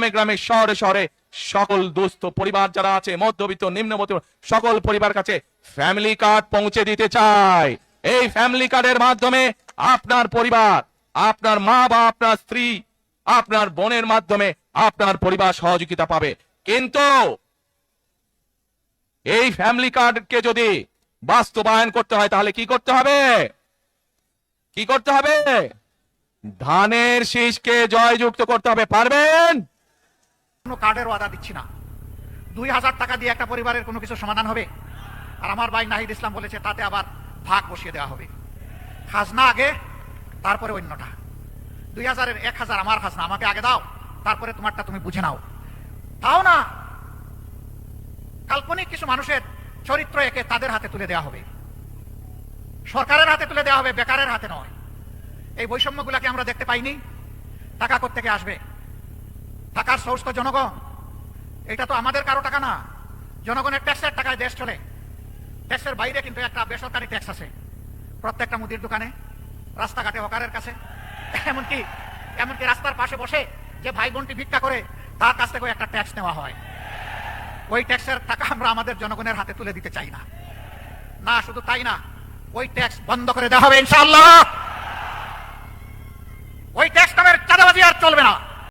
গ্রামে গ্রামে, শহরে শহরে সকল দুস্থ পরিবার যারা আছে, মধ্যবিত্ত নিম্নবিত্ত সকল পরিবার কাছে ফ্যামিলি কার্ড পৌঁছে দিতে চায় এই ফ্যামিলি কার্ডের মাধ্যমে আপনার পরিবার, আপনার মা বা আপনার স্ত্রী, আপনার বোনের মাধ্যমে আপনার পরিবার সহযোগিতা পাবে। কিন্তু এই ফ্যামিলি কার্ডকে যদি বাস্তবায়ন করতে হয়, তাহলে কি করতে হবে? কি করতে হবে? ধানের শীষকে জয়যুক্ত করতে হবে। পারবেন? কোনো কার্ডের ওয়াদা দিচ্ছি না। দুই হাজার টাকা দিয়ে একটা পরিবারের কোনো কিছু সমাধান হবে? আর আমার ভাই নাহিদ ইসলাম বলেছে, তাতে আবার ভাগ বসিয়ে দেওয়া হবে। খাজনা আগে, তারপরে অন্যটা। দুই হাজারের এক হাজার আমার খাজনা, আমাকে আগে দাও, তারপরে তোমারটা তুমি বুঝে নাও। তাও না, কাল্পনিক কিছু মানুষের চরিত্র একে তাদের হাতে তুলে দেওয়া হবে। সরকারের হাতে তুলে দেওয়া হবে, বেকারের হাতে নয়। এই বৈষম্যগুলোকে আমরা দেখতে পাইনি। টাকা থেকে আসবে? টাকার সোর্স তো জনগণ। এটা তো আমাদের কারও টাকা না। জনগণের ট্যাক্সের টাকায় দেশ চলে। ট্যাক্সের বাইরে কিন্তু একটা বেসরকারি ট্যাক্স আছে। প্রত্যেকটা মুদির দোকানে, রাস্তাঘাটে হকারের কাছে। এমনকি এমনকি রাস্তার পাশে বসে যে ভাই বোনটি ভিক্ষা করে, তার কাছ থেকে একটা ট্যাক্স নেওয়া হয়। ওই ট্যাক্সের টাকা আমরা আমাদের জনগণের হাতে তুলে দিতে চাই না। না, শুধু তাই না, ওই ট্যাক্স বন্ধ করে দেওয়া হবে ইনশাআল্লাহ। ওই ট্যাক্স নামের চাঁদাবাজি আর চলবে না।